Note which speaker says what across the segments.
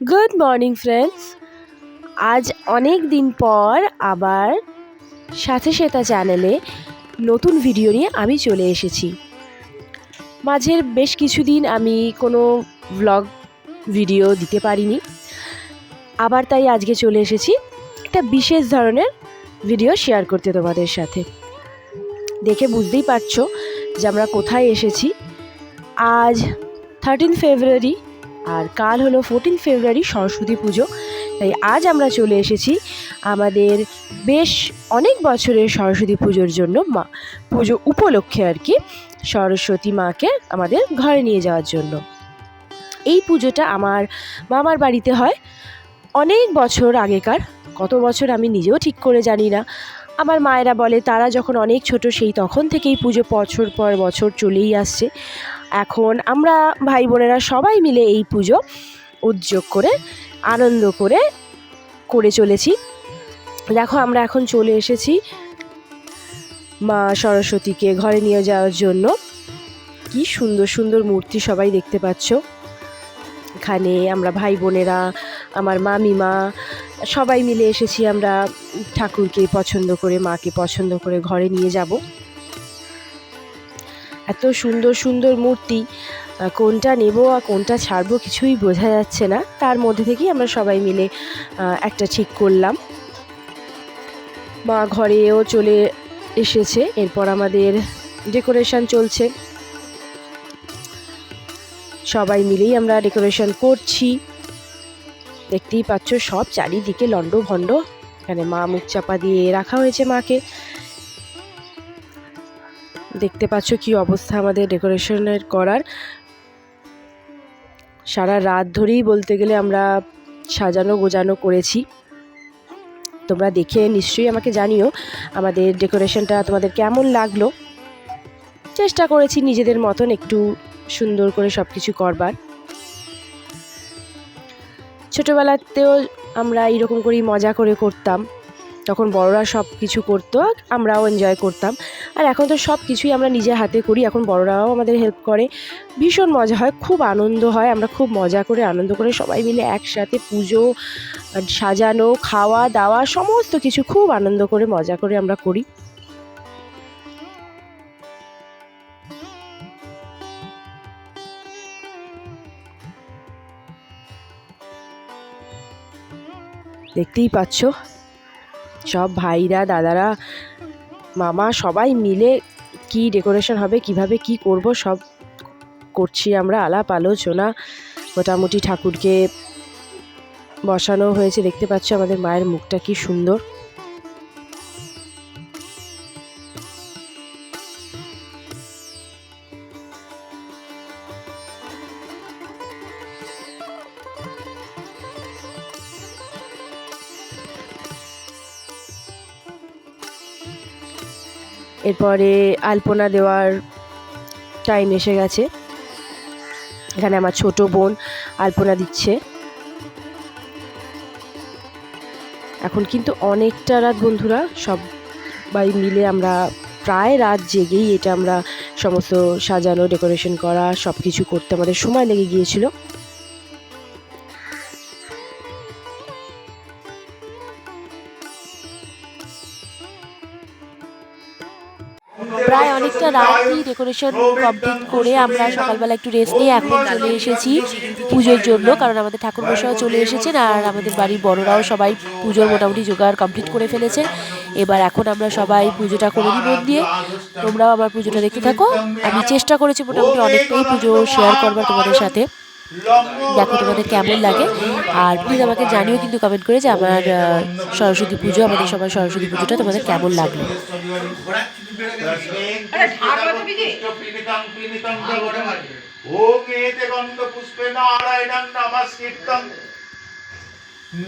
Speaker 1: Good morning friends আজ অনেক দিন পর আবার সাথে সেতা চ্যানেলে নতুন ভিডিও নিয়ে আমি চলে এসেছি। মাঝের বেশ কিছুদিন আমি কোনো ব্লগ ভিডিও দিতে পারিনি। আবার তাই আজকে চলে এসেছি। একটা বিশেষ ধরনের ভিডিও শেয়ার করতে তোমাদের সাথে। দেখে বুঝতেই পারছ যে আমরা কোথায় এসেছি? আজ থার্টিন ফেব্রুয়ারি আর কাল হলো ফোরটিন ফেব্রুয়ারি সরস্বতী পুজো। তাই আজ আমরা চলে এসেছি আমাদের বেশ অনেক বছরের সরস্বতী পুজোর জন্য মা, পুজো উপলক্ষে আর কি সরস্বতী মাকে আমাদের ঘরে নিয়ে যাওয়ার জন্য। এই পুজোটা আমার মামার বাড়িতে হয়। অনেক বছর আগেকার, কত বছর আমি নিজেও ঠিক করে জানি না। আমার মায়েরা বলে, তারা যখন অনেক ছোট, সেই তখন থেকেই পুজো বছর পর বছর চলেই আসছে। এখন আমরা ভাই বোনেরা সবাই মিলে এই পুজো উদ্যোগ করে, আনন্দ করে করে চলেছি। দেখো, আমরা এখন চলে এসেছি মা সরস্বতীকে ঘরে নিয়ে যাওয়ার জন্য। কি সুন্দর সুন্দর মূর্তি সবাই দেখতে পাচ্ছ। এখানে আমরা ভাই বোনেরা আমার মামিমা সবাই মিলে এসেছি আমরা ঠাকুরকে পছন্দ করে, মাকে পছন্দ করে ঘরে নিয়ে যাব। এত সুন্দর সুন্দর মূর্তি কোনটা নেব আর কোনটা ছাড়বো কিছুই বোঝা যাচ্ছে না। তার মধ্যে থেকেই আমরা সবাই মিলে একটা ঠিক করলাম। মা ঘরেও চলে এসেছে, এরপর আমাদের ডেকোরেশন চলছে। সবাই মিলেই আমরা ডেকোরেশন করছি। দেখতেই পাচ্ছ, সব চারিদিকে লন্ড ভন্ড এখানে মা মুখ চাপা দিয়ে রাখা হয়েছে মাকে। দেখতে পাচ্ছ কি অবস্থা আমাদের ডেকোরেশনের করার। সারা রাত ধরেই বলতে গেলে আমরা সাজানো গোজানো করেছি। তোমরা দেখে নিশ্চয়ই আমাকে জানিও আমাদের ডেকোরেশনটা তোমাদের কেমন লাগল। চেষ্টা করেছি নিজেদের মতন একটু সুন্দর করে সব কিছু করবার। ছোটোবেলাতেও আমরা এরকম করেই মজা করে করতাম। তখন বড়রা সব কিছু করতো, আমরাও এনজয় করতাম। আর এখন তো সব কিছুই আমরা নিজে হাতে করি, এখন বড়রাও আমাদের হেল্প করে। ভীষণ মজা হয়, খুব আনন্দ হয়, আমরা খুব মজা করে, আনন্দ করে সবাই মিলে একসাথে পুজো, সাজানো খাওয়া দাওয়া সমস্ত কিছু খুব আনন্দ করে, মজা করে আমরা করি। দেখতেই পাচ্ছ। সব ভাইরা, দাদারা, মামা সবাই মিলে কি ডেকোরেশন হবে, কীভাবে কি করব, সব করছি আমরা। আলাপ, আলোচনা, মোটামুটি ঠাকুরকে বসানো হয়েছে। দেখতে পাচ্ছ আমাদের মায়ের মুখটা কি সুন্দর। এরপরে আলপনা দেওয়ার টাইম এসে গেছে। এখানে আমার ছোট বোন আলপনা দিচ্ছে। এখন কিন্তু অনেকটা রাত বন্ধুরা, সবাই মিলে আমরা প্রায় রাত জেগেই এটা আমরা সমস্ত সাজানো ডেকোরেশন করা সব কিছু করতে আমাদের সময় লেগে গিয়েছিল। প্রায় অনেকটা রাতই ডেকোরেশন কমপ্লিট করে আমরা সকালবেলা একটু রেস্ট নিয়ে এখন চলে এসেছি পুজোর জন্য, কারণ আমাদের ঠাকুর মশাইও চলে এসেছেন আর আমাদের বাড়ির বড়রাও সবাই পুজোর মোটামুটি জোগাড় কমপ্লিট করে ফেলেছে এবার এখন আমরা সবাই পুজোটা করে নিই মন দিয়ে। তোমরাও আমার পুজোটা দেখতে থাকো। আমি চেষ্টা করেছি মোটামুটি অনেকটাই পুজো শেয়ার করবার তোমাদের সাথে। দেখো তোমাদের কেমন লাগে। আর প্লিজ আমাকে জানিও কিন্তু কমেন্ট করে যে আমার সরস্বতী পুজো, আমাদের সবার সরস্বতী পুজোটা তোমাদের কেমন লাগল।
Speaker 2: ওম এতে গন্ধ পুষ্পে নারায়ণং নমস্কৃতম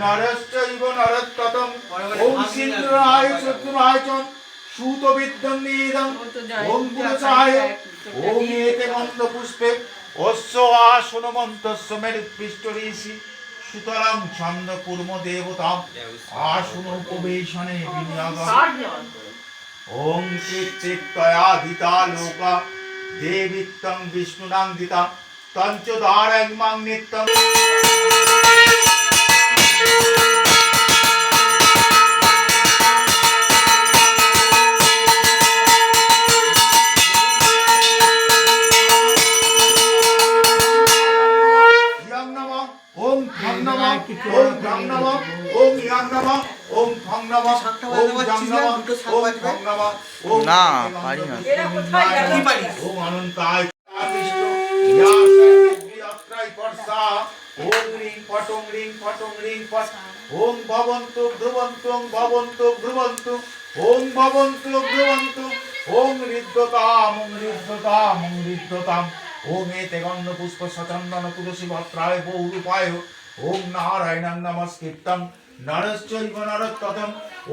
Speaker 2: নরশ্চৈব নরোত্ততম। ওম সিন্দ্রায় চতুরায় চ। সুত বিদ্যম নিদম ওম পুরুষায় ওম এতে গন্ধ পুষ্পে। অশ্ব আসন মন্তস্য মেরুৎপৃষ্ট ঋষি। সুতরাং ছন্দ কুর্ম দেবতাম। আসন উপবেশনে বিনিয়োগ। ওম চিত্তয়া দিতা লোকা দেবিত্তং বিষ্ণুনাং দিতা তঞ্চদারগ্মাং নিত্যং
Speaker 3: না, পারি না।
Speaker 2: ওম ইয়া ওম ভবন্তু ধ্রুবন্তু এতে পুষ্প সচন্দন তুলসী ভদ্রায় বহুরূপায় ওম নারায়ণং নমস্কৃতম। নরশ্চৈব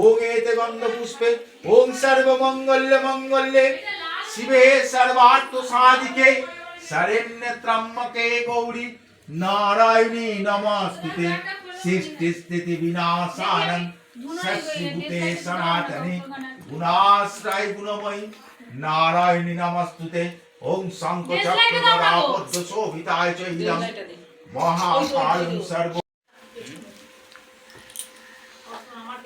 Speaker 2: ওম এতে গন্ধ পুষ্পে সর্বমঙ্গল্য মঙ্গল্যে। শিবে সর্বার্থ সাধিকে গৌরী। নারায়ণী নমস্তুতে, সৃষ্টি স্থিতি বিনাশানং। সনাতনে, গুণাশ্রয় গুণময়ী। নারায়ণী নমস্তুতে শঙ্খ চক্র গদা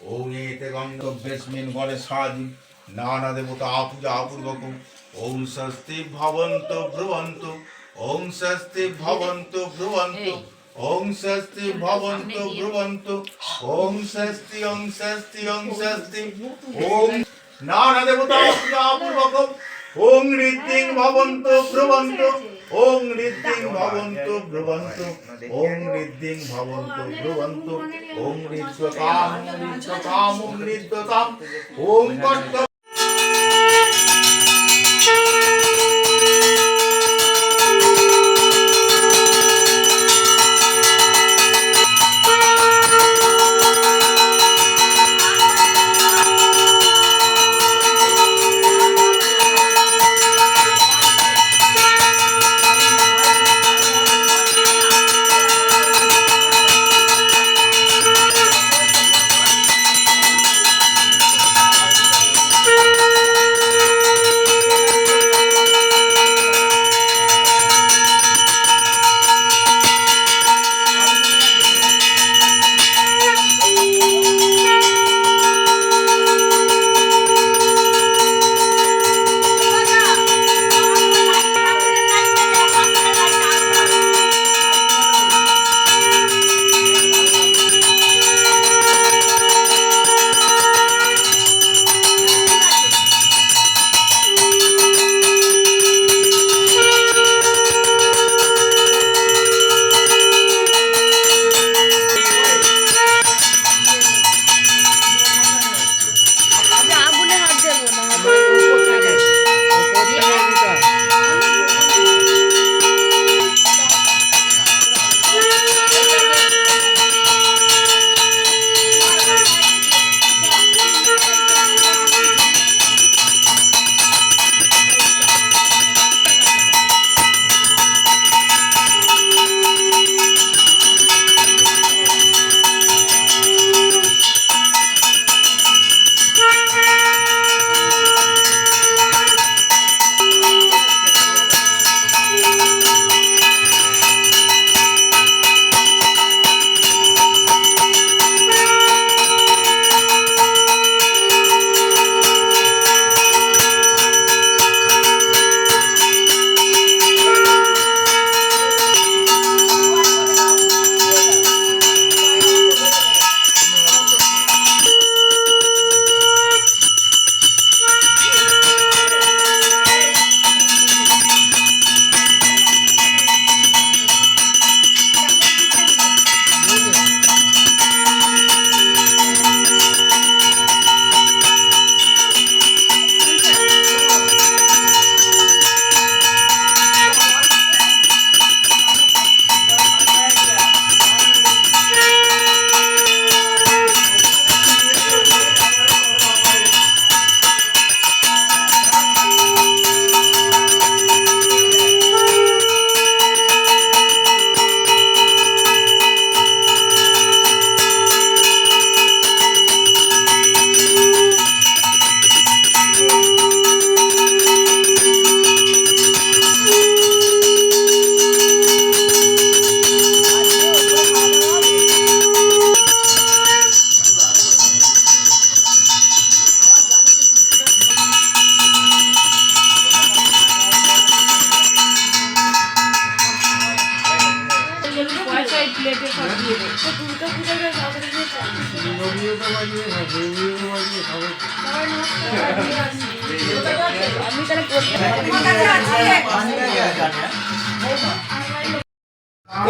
Speaker 2: এতে গন্ধব্যস্মিন গণে সাদি নানা দেবতা আপূজা পূর্বকম ওম স্বস্তি ভবন্ত ভ্রুবন্ত ওম স্বস্তি ভবন্ত ভ্রুবন্ত ওম স্বস্তি ভবন্ত ভ্রুবন্ত ওম স্বস্তি ওম স্বস্তি ওম স্বস্তি। ওম নানা দেবতা আপূজা পূর্বকম ওং ঋদ্ধিং ভবন্ত ব্রুবন্ত, ওং ঋদ্ধিং ভবন্ত ব্রুবন্ত, ওং ঋদ্ধিং ভবন্ত ব্রুবন্ত, ওং ঋদ্ধতাম ঋদ্ধতাম ওং ঋদ্ধতাম ওং কর্ত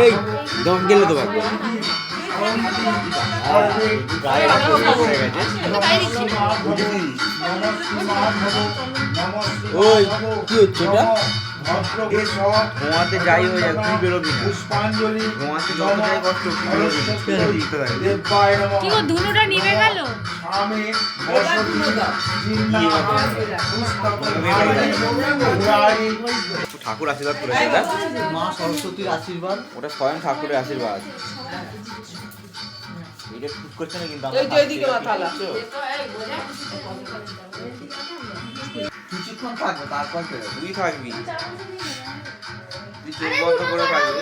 Speaker 2: এই দম গেলে তো একবার গায়ে একটু হয়ে ওই কি হচ্ছে এটা? ঘুমাতে যাই হয়ে যাক তুই বেরোবি
Speaker 3: পুষ্পাঞ্জলি
Speaker 2: ঘুমাতে যত যাই কষ্ট তুই বেরোবি
Speaker 4: কি গো ধুনুটা নিভে গেল?
Speaker 2: ঠাকুর আশীর্বাদ করেছে
Speaker 5: মা সরস্বতীর আশীর্বাদ।
Speaker 2: ওটা স্বয়ং ঠাকুরের আশীর্বাদ। এটা ঠিক করছে না কিন্তু
Speaker 5: কিছুক্ষণ থাকবে তারপর বেরোবে
Speaker 2: তুই থাকবি। তুই চোখ বন্ধ করে থাকবি।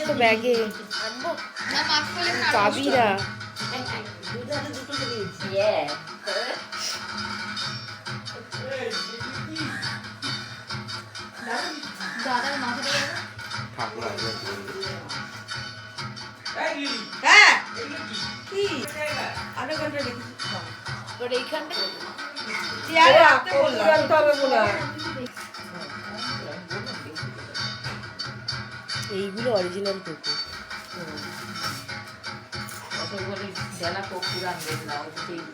Speaker 6: তো ব্যাগে। পাবি না
Speaker 7: চেয়ারে রাখতে বললাম। আনতে মনে হয়।
Speaker 6: এইগুলো অরিজিনাল কুকুর
Speaker 8: কতগুলো জেলা কুকুর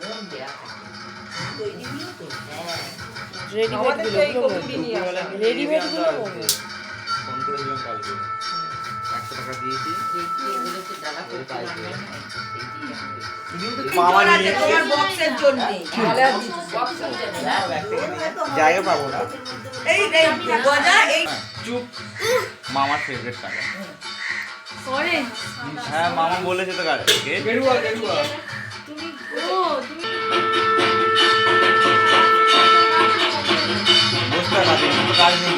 Speaker 8: ওই দেয়া
Speaker 6: রেডিমেডগুলো রেডিমেডগুলো
Speaker 2: ফোন করেছিলাম কালকে। একশো টাকা দিয়েছি। জায়গা পাবো না
Speaker 7: এই এই গজা এই
Speaker 2: চুপ মামার ফেভারিট হ্যাঁ মামা বলেছে তো কালকে গেরুয়া গেরুয়া বসতে কাজে কাজ নেই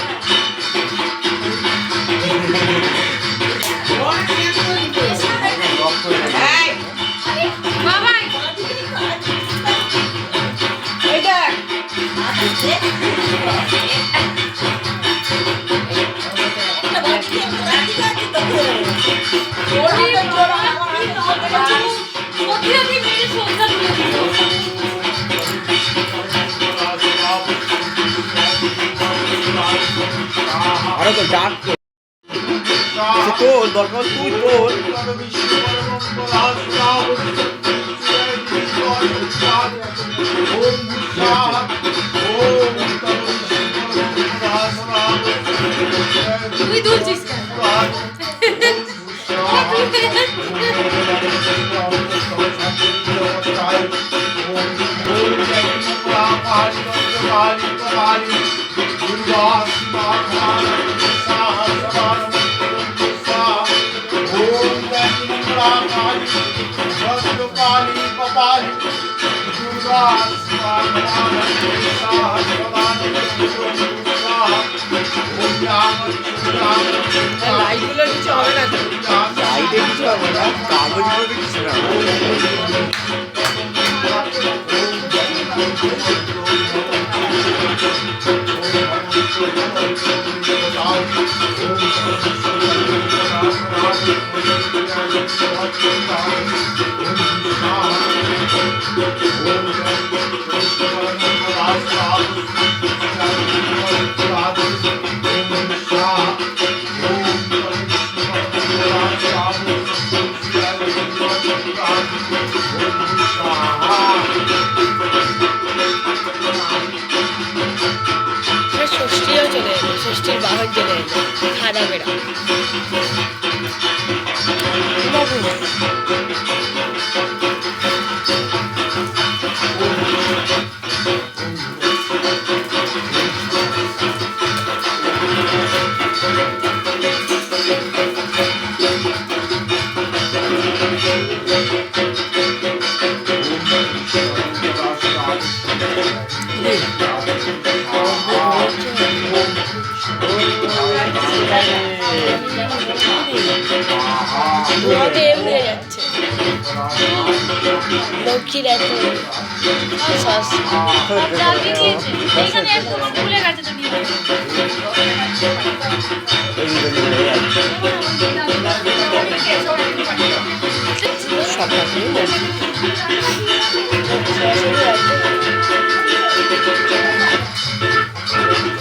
Speaker 2: আরও তো ডাক তোর দরকার তুই তোর।
Speaker 4: তুই দুলছিস কেন?
Speaker 7: Dugas, Dugas, না
Speaker 2: কাগজ বলতে কিছু না
Speaker 6: ষষ্ঠীও চলে এলো ষষ্ঠীর বাহন চলে এলো খাদা বেড়া। উড়ে যাচ্ছে। লক্ষ্মীর এত শ্বাস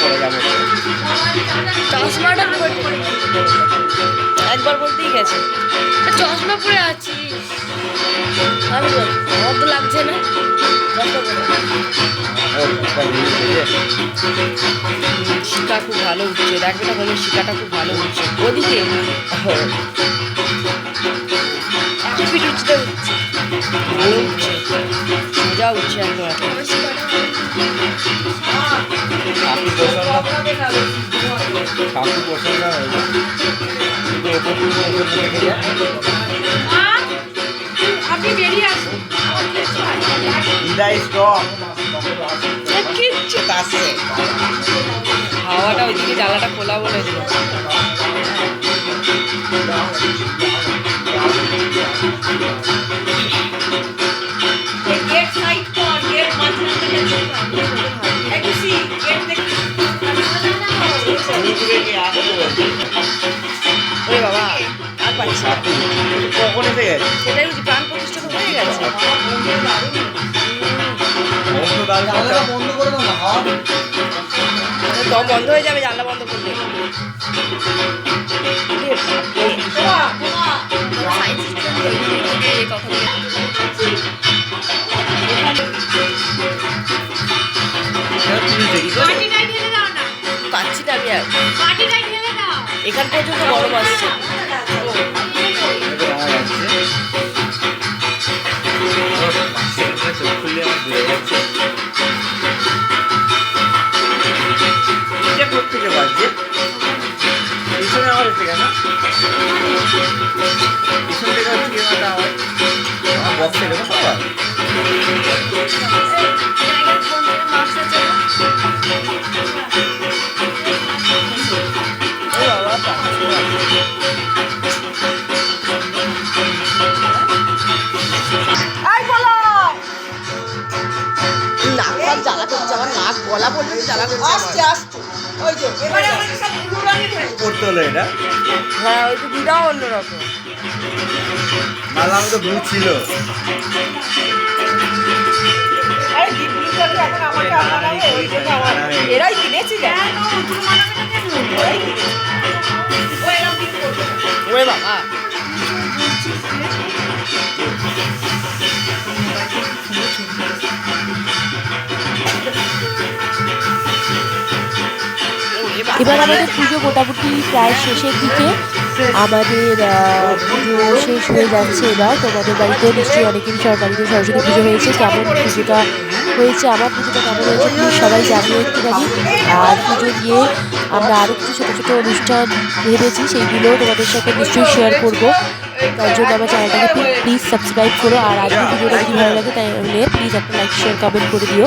Speaker 3: পড়ে যাবে।
Speaker 6: চশমাটা একবার বলতেই গেছে।
Speaker 4: চশমা পরে আছি।
Speaker 6: আমি বল আমার তো লাগছে না। শিকা খুব ভালো উঠছে। দেখবে না বলে শিকাটা খুব ভালো উঠছে। ওদিকে। পিঠ উঠতে উঠছে ভালো উঠছে। সোজা উঠছে একদম এখন।
Speaker 3: কাকু পছন্দ কাকু পছন্দ হয়েছে কিন্তু ওপর থেকে ওপর থেকে রেখে যায়
Speaker 4: মা, আপনি বেরিয়ে আসুন
Speaker 3: দিদা স্ট্রং
Speaker 6: কিচ্ছু কাছে হাওয়াটা ওইদিকে জ্বালাটা খোলা বলে দিল
Speaker 8: গেট সাইড কর গেট মাঝখানে একটু সি গেট দেখি
Speaker 6: ওরে বাবা আর পাচ্ছি
Speaker 3: কখন এসে গেছে।
Speaker 6: সেটাই বুঝি প্রাণ প্রতিষ্ঠা তো হয়ে গেছে।
Speaker 3: বন্ধু
Speaker 5: বন্ধ করে দাও না
Speaker 6: দম বন্ধ হয়ে যাবে জানলা বন্ধ করলে
Speaker 4: ঢেলে
Speaker 6: পাচ্ছি না আমি আর। এখান পর্যন্ত গরম আসছে।
Speaker 3: কোথেকে বাজছে? পিছনে আবার এসে কেন? পিছন থেকে হচ্ছে কি? একটা আওয়াজ। আমার বক্সে এরকম আওয়াজ।
Speaker 6: গলা পর্যন্ত আমার।
Speaker 8: আসছে আসছে। ওই যে এবারে হয়ে
Speaker 3: করতে হলো এটা?
Speaker 6: হ্যাঁ ওই তো দিদাও অন্যরকম।
Speaker 3: নাহলে আমি তো ছিল।
Speaker 8: আমাকে আপনারা ওই আমার এরাই
Speaker 6: এবার আমাদের পুজো মোটামুটি প্রায় শেষের দিকে। আমাদের পুজো শেষ হয়ে যাচ্ছে এবার। তোমাদের বাড়িতে নিশ্চয়ই অনেকেরই সবার বাড়িতে সরস্বতী পুজো হয়েছে। কেমন পুজোটা হয়েছে, আমার পুজোটা কেমন হয়েছে প্লিজ সবাই জানিয়ে একটুখানি। আর পুজো দিয়ে আমরা আরও কিছু ছোটো ছোটো অনুষ্ঠান ভেবেছি সেইগুলো তোমাদের সাথে নিশ্চয়ই শেয়ার করব। তার জন্য আমার চ্যানেলটাকে প্লিজ সাবস্ক্রাইব করো। আর আজকে ভিডিওটা যদি ভালো লাগে তাহলে প্লিজ একটা লাইক শেয়ার কমেন্ট করে দিও।